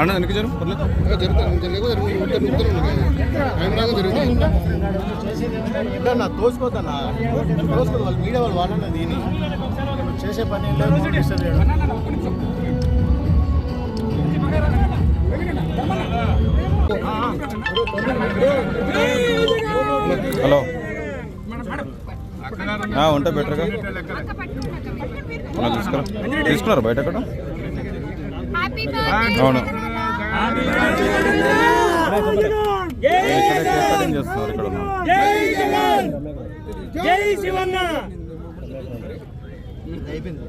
అన్న వెనక్కి జరుగు? పర్లేదు. నా తోసుకోద్దన్నా తోసుకోదు వాళ్ళు మీడియా వాళ్ళు వాళ్ళన్న దీని చేసే పని డిస్టర్బ్ చేయడం హలో. ఆ, ఉంటే బెటర్గా తీసుకురా. తీసుకున్నారు బయట అక్కడ అవును. ఇక్కడ.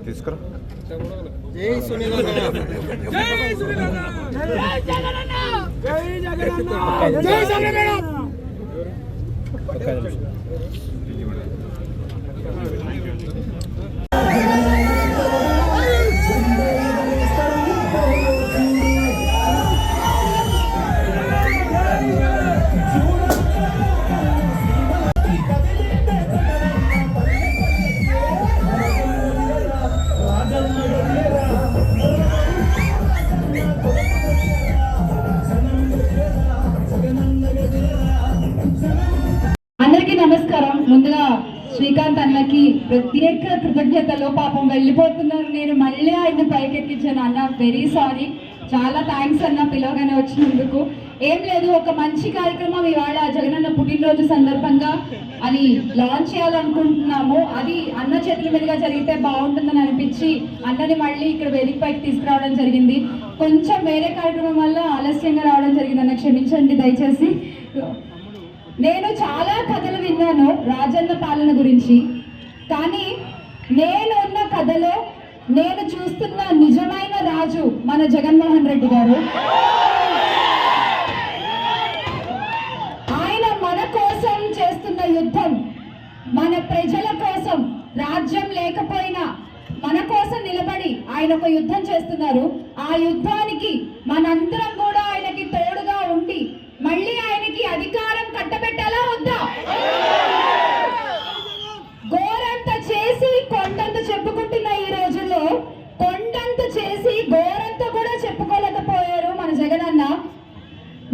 తీసుకురా. జై సునీల్ అందరికీ ముందుగా శ్రీకాంత్ అన్నకి ప్రత్యేక కృతజ్ఞతలు పాపం వెళ్ళిపోతున్నారు. నేను మళ్ళీ ఆయన పైకెక్కించాను అన్న వెరీ సారీ చాలా థ్యాంక్స్ అన్న పిలవగానే వచ్చినందుకు. ఏం లేదు ఒక మంచి కార్యక్రమం ఇవాళ జగనన్న పుట్టినరోజు సందర్భంగా అది లాంచ్ చేయాలనుకుంటున్నాము. అది అన్న చేతుల మీదుగా జరిగితే బాగుంటుందని అనిపించి అన్నని మళ్ళీ ఇక్కడ వేదిక పైకి తీసుకురావడం జరిగింది. కొంచెం వేరే కార్యక్రమం వల్ల ఆలస్యంగా రావడం జరిగింది అన్న క్షమించండి దయచేసి. నేను చాలా కథలు విన్నాను రాజన్న పాలన గురించి. కానీ నేను ఉన్న కథలో నేను చూస్తున్న నిజమైన రాజు మన జగన్మోహన్ రెడ్డి గారు. ఆయన మన కోసం చేస్తున్న యుద్ధం మన ప్రజల కోసం రాజ్యం లేకపోయినా మన కోసం నిలబడి ఆయన ఒక యుద్ధం చేస్తున్నారు. ఆ యుద్ధానికి మనందరం కూడా ఆయనకి తోడుగా ఉండి మళ్ళీ ఆయనకి అధికారం కట్టబెట్టాలా వద్దా గోరంత చేసి కొండంత చెప్పుకుంటున్న ఈ రోజుల్లో కొండంత చేసి గోరంత కూడా చెప్పుకోలేకపోయారు మన జగనన్న.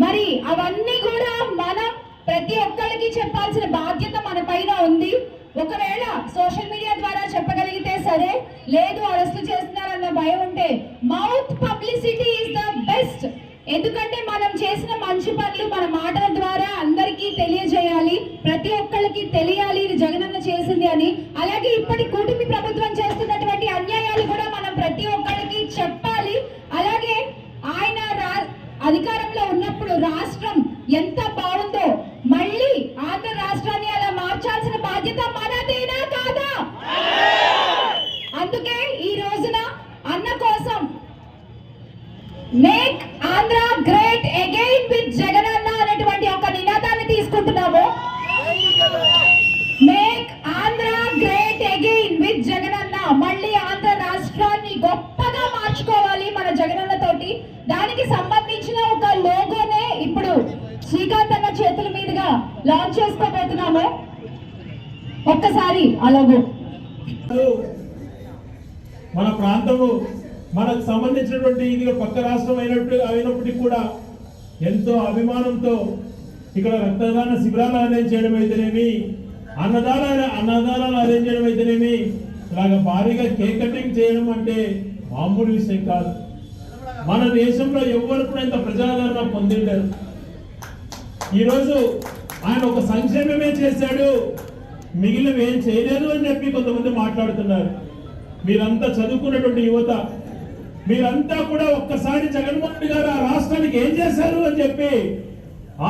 మరి అవన్నీ కూడా మనం ప్రతి ఒక్కరికి చెప్పాల్సిన బాధ్యత మన పైన ఉంది. ఒకవేళ సోషల్ మీడియా ద్వారా చెప్పగలిగితే సరే లేదు అరెస్టు చేస్తున్నారన్న భయం ఉంటే మౌత్ పబ్లిసిటీ ఇస్ ద ఎందుకంటే మనం చేసిన మంచి పనులు మన మాటల ద్వారా అందరికీ తెలియజేయాలి. ప్రతి ఒక్కరికి తెలియాలి ఇది జగనన్న చేసింది అని. అలాగే ఇప్పటి కూటమి ప్రభుత్వం చేస్తున్నటువంటి అన్యాయాలు కూడా మనం ప్రతి ఒక్కరికి చెప్పాలి. అలాగే ఆయన రా- అధికారంలో ఉన్నప్పుడు రాష్ట్రం ఎంత బాగుందో మళ్ళీ ఆంధ్ర రాష్ట్రాన్ని అలా మార్చాల్సిన బాధ్యత మనదేనా కాదా? అందుకే ఈ రోజున అన్న కోసం make Andhra great again with Jagananna అనేటువంటి ఒక నినాదాన్ని తీసుకుంటున్నాము make Andhra great again with Jagananna మళ్ళీ ఆంధ్ర రాష్ట్రాన్ని గొప్పగా మార్చుకోవాలి మన జగనన్న తోటి దానికి సంబంధించిన ఒక లోగోనే ఇప్పుడు శ్రీకాంత్ అన్న చేతుల మీదుగా లాంచ్ చేసుకోబోతున్నాము. ఒక్కసారి ఆ లోగో మన ప్రాంతము మనకు సంబంధించినటువంటి ఇది పక్క రాష్ట్రం అయినట్టు అయినప్పటికీ కూడా ఎంతో అభిమానంతో ఇక్కడ రక్తదాన శిబిరాలు అరేంజ్ చేయడం అయితేనేమి అన్నదానాలు అన్నదానాలు అరేంజ్ చేయడం అయితేనేమి ఇలాగ భారీగా కేక్ కటింగ్ చేయడం అంటే మామూలు విషయం కాదు. మన దేశంలో ఎవరు కూడా ఇంత ప్రజాదరణ పొందిండరు. ఈరోజు ఆయన ఒక సంక్షేమమే చేశాడు మిగిలినవి ఏం చేయలేదు అని చెప్పి కొంతమంది మాట్లాడుతున్నారు. మీరంతా చదువుకున్నటువంటి యువత మీరంతా కూడా ఒక్కసారి జగన్మోహన్ గారు ఆ రాష్ట్రానికి ఏం చేశారు అని చెప్పి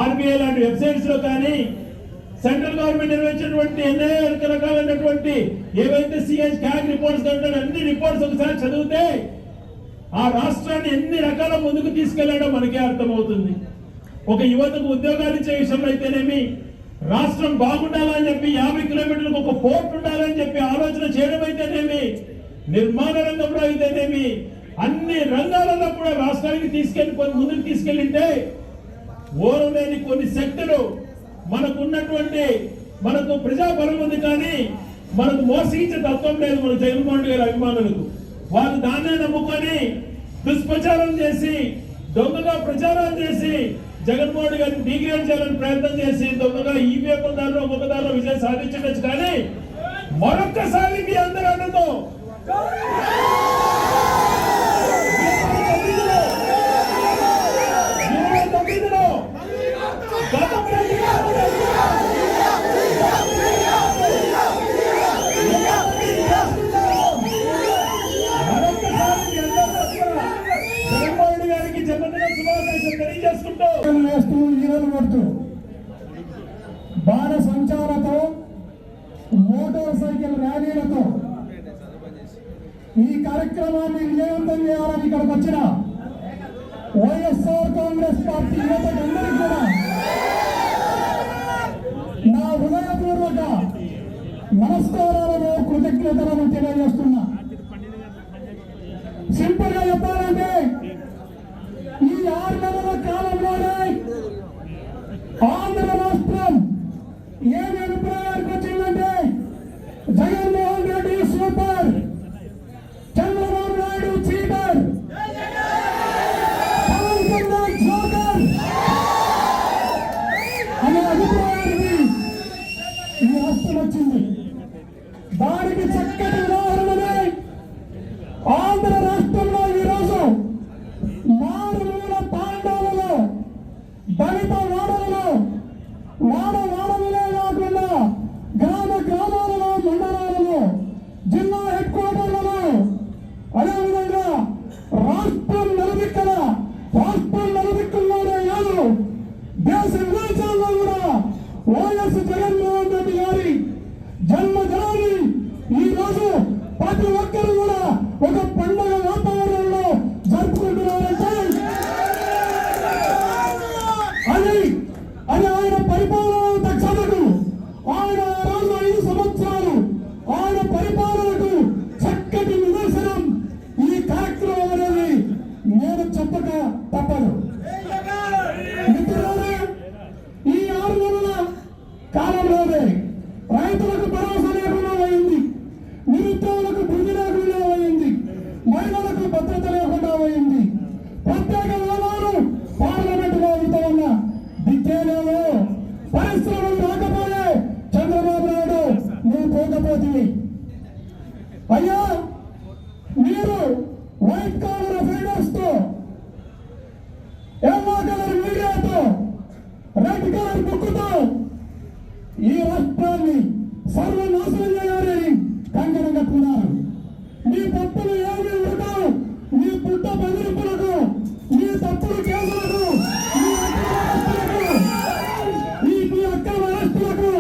ఆర్బీఐ లాంటి వెబ్సైట్స్లో కానీ సెంట్రల్ గవర్నమెంట్ నిర్వహించినటువంటి ఎన్నో రకాలైనటువంటి ఏవైతే సిఎస్ క్యాగ్ రిపోర్ట్స్ కంటాడో అన్ని రిపోర్ట్స్ ఒకసారి చదివితే ఆ రాష్ట్రాన్ని ఎన్ని రకాల ముందుకు తీసుకెళ్ళాడో మనకే అర్థమవుతుంది. ఒక యువతకు ఉద్యోగాలు ఇచ్చే విషయంలో అయితేనేమి రాష్ట్రం బాగుండాలని చెప్పి యాభై కిలోమీటర్లకు ఒక పోర్ట్ ఉండాలని చెప్పి ఆలోచన చేయడం అయితేనేమి నిర్మాణ రంగంలో అయితేనేమి అన్ని రంగాలలో కూడా రాష్ట్రానికి తీసుకెళ్ళి ముందుకు తీసుకెళ్ళింటే ఓరలేని కొన్ని శక్తులు మనకున్నటువంటి మనకు ప్రజాబలం ఉంది కానీ మనకు మోసగించే తత్వం లేదు మన జగన్మోహన్ గారి అభిమానులకు. వారు దాన్నే నమ్ముకొని దుష్ప్రచారం చేసి దొంగగా ప్రచారం చేసి జగన్మోహన్ గారిని డీగ్రేడ్ చేయాలని ప్రయత్నం చేసి దొంగగా ఈ పేపర్ దారిలో ఒక దారిలో విజయం సాధించవచ్చు. కానీ మరొక్కసారి మీ అందరూ అన్నతో వైఎస్ఆర్ కాంగ్రెస్ పార్టీ యువతకందరికీ కూడా నా హృదయపూర్వక నమస్కారాలను కృతజ్ఞతలను తెలియజేస్తున్నా. Ball గుట్ట బెదిరింపులకు మీ తప్పుడు కేసులకు మీ అక్రమ అరెస్టులకు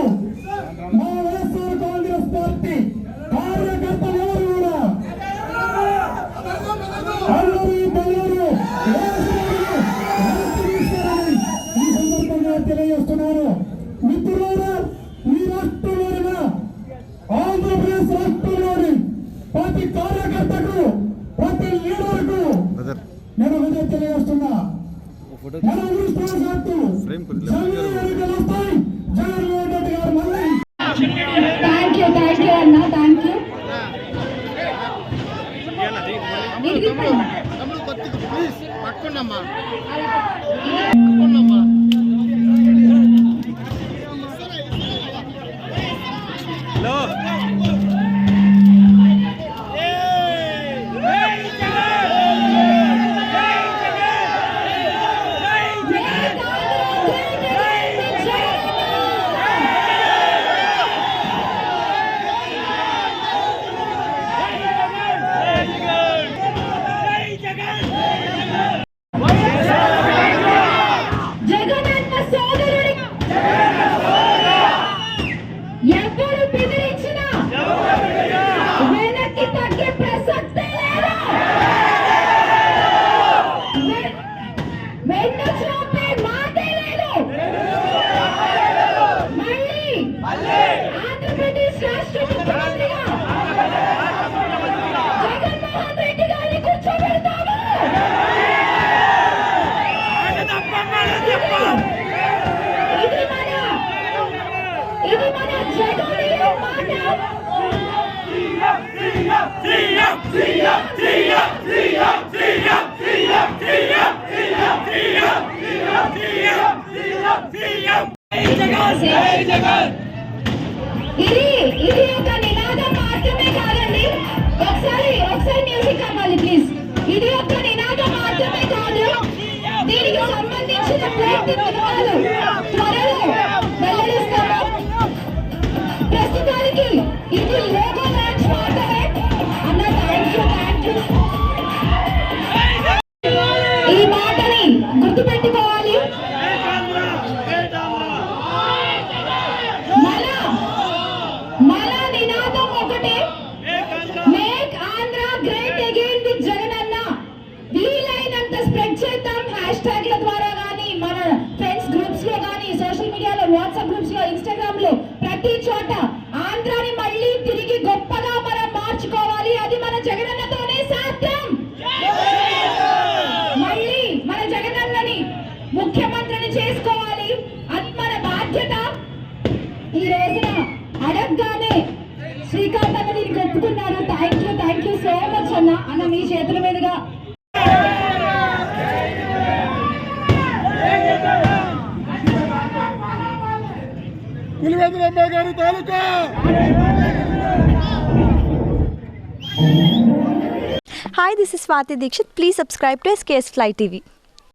మా వైఎస్ఆర్ కాంగ్రెస్ పార్టీ కార్యకర్తలు ఎవరు కూడా? అల్లరి బల్లరు ఈ సందర్భంగా తెలియజేస్తున్నారు. మిత్రులారా ఈ రాష్ట్రంలోనైనా ఆంధ్రప్రదేశ్ రాష్ట్రంలోని ప్రతి కార్యకర్తకు బ్రదర్. నేను విజయ్ తెలియజేస్తున్నా. థ్యాంక్ యూ థ్యాంక్ యూ అన్న థ్యాంక్ యూ హలో ఒకటే make Andhra great again with Jagan వీలైనంత స్ప్రెడ్ చేద్దాం. హ్యాష్ ట్యాగ్ల ద్వారా కానీ మన ఫ్రెండ్స్ గ్రూప్స్లో కానీ సోషల్ మీడియాలో వాట్సాప్ గ్రూప్స్లో ఇన్స్టాగ్రామ్లో ప్రతి చోట ఆంధ్రాని మళ్ళీ తిరిగి గొప్పగా మనం మార్చుకోవాలి. అది మన జగనన్నతోనే సాధ్యం. మళ్ళీ మన జగనన్నని ముఖ్యమంత్రిని చేసుకోవాలి. అది మన బాధ్యత. అన్న అన్న మీ చేతుల మీదుగా పులివెందులమ్మ గారి తాలూకా Hi, this is Swati Dikshit. Please subscribe to SKS Fly TV.